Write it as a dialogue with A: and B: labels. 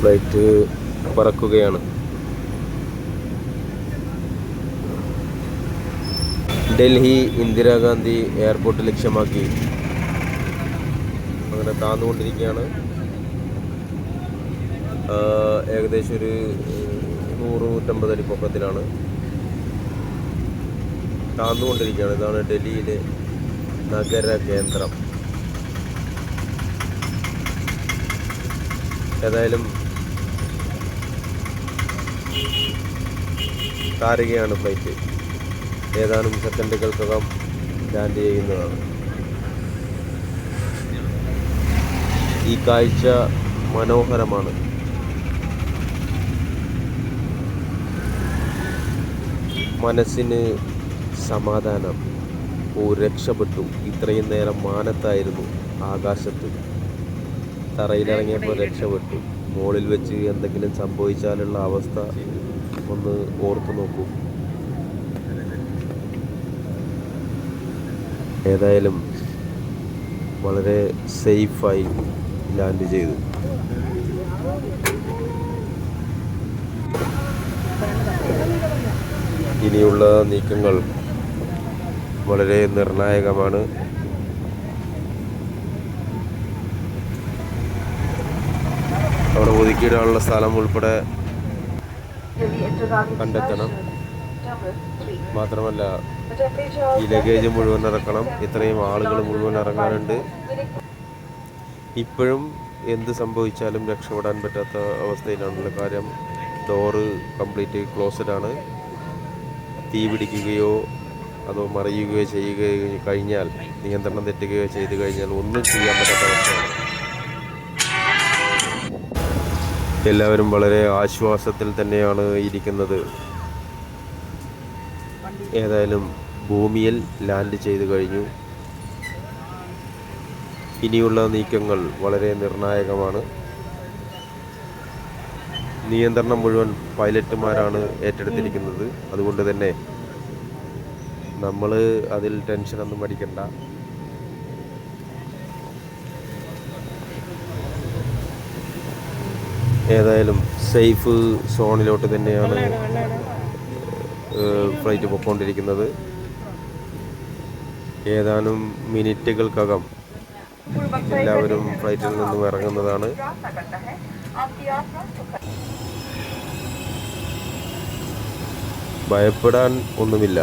A: Flight പറക്കുകയാണ്. Delhi Indira Gandhi airport ലക്ഷ്യമാക്കി. അങ്ങനെ താന്നുകൊണ്ടിരിക്കുകയാണ്. ഏകദേശം ഒരു നൂറ് നൂറ്റമ്പത് അടി പൊക്കത്തിലാണ്. താന്നുകൊണ്ടിരിക്കുകയാണ്. ഇതാണ് ഡൽഹിയിലെ നഗര കേന്ദ്രം. ഏതായാലും താരുകയാണ് ഫ്ലൈറ്റ് ഏതാനും സെക്കൻഡുകൾക്കകം ലാൻഡ് ചെയ്യുന്നതാണ്. ഈ കാഴ്ച മനോഹരമാണ്. മനസ്സിന് സമാധാനം. ഓ രക്ഷപ്പെട്ടു. ഇത്രയും നേരം മാനത്തായിരുന്നു ആകാശത്ത്. തറയിലിറങ്ങിയപ്പോൾ രക്ഷപ്പെട്ടു. മുകളിൽ വെച്ച് എന്തെങ്കിലും സംഭവിച്ചാലുള്ള അവസ്ഥ ഒന്ന് ഓർത്ത് നോക്കൂ. ഏതായാലും വളരെ സേഫായി ലാൻഡ് ചെയ്തു. ഇനിയുള്ള നീക്കങ്ങൾ വളരെ നിർണായകമാണ്. അവിടെ ഒതുക്കിയിടാനുള്ള സ്ഥലം ഉൾപ്പെടെ കണ്ടെത്തണം. മാത്രമല്ല ഈ ലഗേജ് മുഴുവൻ ഇറക്കണം. ഇത്രയും ആളുകൾ മുഴുവൻ ഇറങ്ങാനുണ്ട്. ഇപ്പോഴും എന്ത് സംഭവിച്ചാലും രക്ഷപ്പെടാൻ പറ്റാത്ത അവസ്ഥയിലാണുള്ള കാര്യം. ഡോറ് കംപ്ലീറ്റ് ക്ലോസ്ഡ് ആണ്. തീ പിടിക്കുകയോ അതോ മറിയുകയോ ചെയ്യുകയോ കഴിഞ്ഞാൽ നിയന്ത്രണം തെറ്റുകയോ ചെയ്തു കഴിഞ്ഞാൽ ഒന്നും ചെയ്യാൻ പറ്റാത്ത അവസ്ഥയാണ്. എല്ലാവരും വളരെ ആശ്വാസത്തിൽ തന്നെയാണ് ഇരിക്കുന്നത്. ഏതായാലും ഭൂമിയിൽ ലാൻഡ് ചെയ്തു കഴിഞ്ഞു. ഇനിയുള്ള നീക്കങ്ങൾ വളരെ നിർണായകമാണ്. നിയന്ത്രണം മുഴുവൻ പൈലറ്റുമാരാണ് ഏറ്റെടുത്തിരിക്കുന്നത്. അതുകൊണ്ട് തന്നെ നമ്മൾ അതിൽ ടെൻഷനൊന്നും അടിക്കണ്ട. ഏതായാലും സേഫ് സോണിലോട്ട് തന്നെയാണ് ഫ്ലൈറ്റ് പൊയ്ക്കൊണ്ടിരിക്കുന്നത് ഏതാനും മിനിറ്റുകൾക്കകം എല്ലാവരും ഫ്ലൈറ്റിൽ നിന്നും ഇറങ്ങുന്നതാണ്. ഭയപ്പെടാൻ ഒന്നുമില്ല.